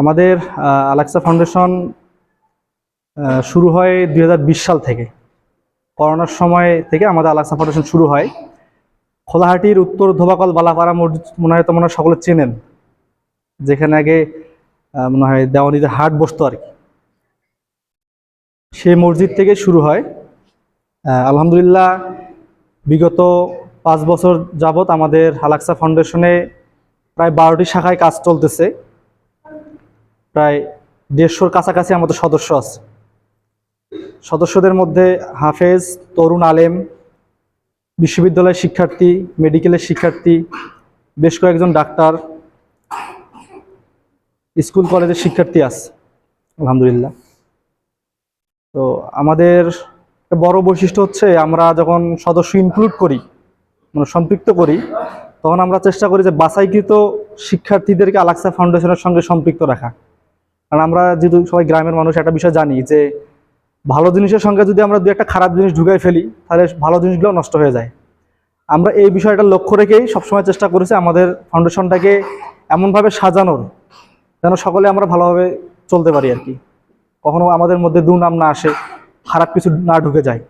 আমাদের আলাক্সা ফাউন্ডেশন শুরু হয় দু হাজার বিশ সাল থেকে। করোনার সময় থেকে আমাদের আলাক্সা ফাউন্ডেশন শুরু হয়। খোলাহাটির উত্তর ধোবাকল বালাপাড়া মসজিদ, মনে হয় তো মনে হয় সকলে চেনেন, যেখানে আগে মনে হয় দেওয়ানিদের হাট বসতো আর কি। সেই মসজিদ থেকে শুরু হয়। আলহামদুলিল্লাহ, বিগত পাঁচ বছর যাবত আমাদের আলাক্সা ফাউন্ডেশনে প্রায় বারোটি শাখায় কাজ চলতেছে। প্রায় দেড়শোর কাছাকাছি আমাদের সদস্য আছে। সদস্যদের মধ্যে হাফেজ, তরুণ আলেম, বিশ্ববিদ্যালয়ের শিক্ষার্থী, মেডিকেলের শিক্ষার্থী, বেশ কয়েকজন ডাক্তার, স্কুল কলেজের শিক্ষার্থী আছে, আলহামদুলিল্লাহ। তো আমাদের বড় বৈশিষ্ট্য হচ্ছে আমরা যখন সদস্য ইনক্লুড করি মানে সম্পৃক্ত করি, তখন আমরা চেষ্টা করি যে বাছাইকৃত শিক্ষার্থীদেরকে আলাক্সা ফাউন্ডেশনের সঙ্গে সম্পৃক্ত রাখা। কারণ আমরা যেহেতু সবাই গ্রামের মানুষ, একটা বিষয় জানি যে ভালো জিনিসের সঙ্গে যদি আমরা দু একটা খারাপ জিনিস ঢুকাই ফেলি, তাহলে ভালো জিনিসগুলো নষ্ট হয়ে যায়। আমরা এই বিষয়টা লক্ষ্য রেখেই সবসময় চেষ্টা করেছি আমাদের ফাউন্ডেশনটাকে এমনভাবে সাজানোর, যেন সকলে আমরা ভালোভাবে চলতে পারি আর কি। কখনো আমাদের মধ্যে দুর্নাম না আসে, খারাপ কিছু না ঢুকে যায়।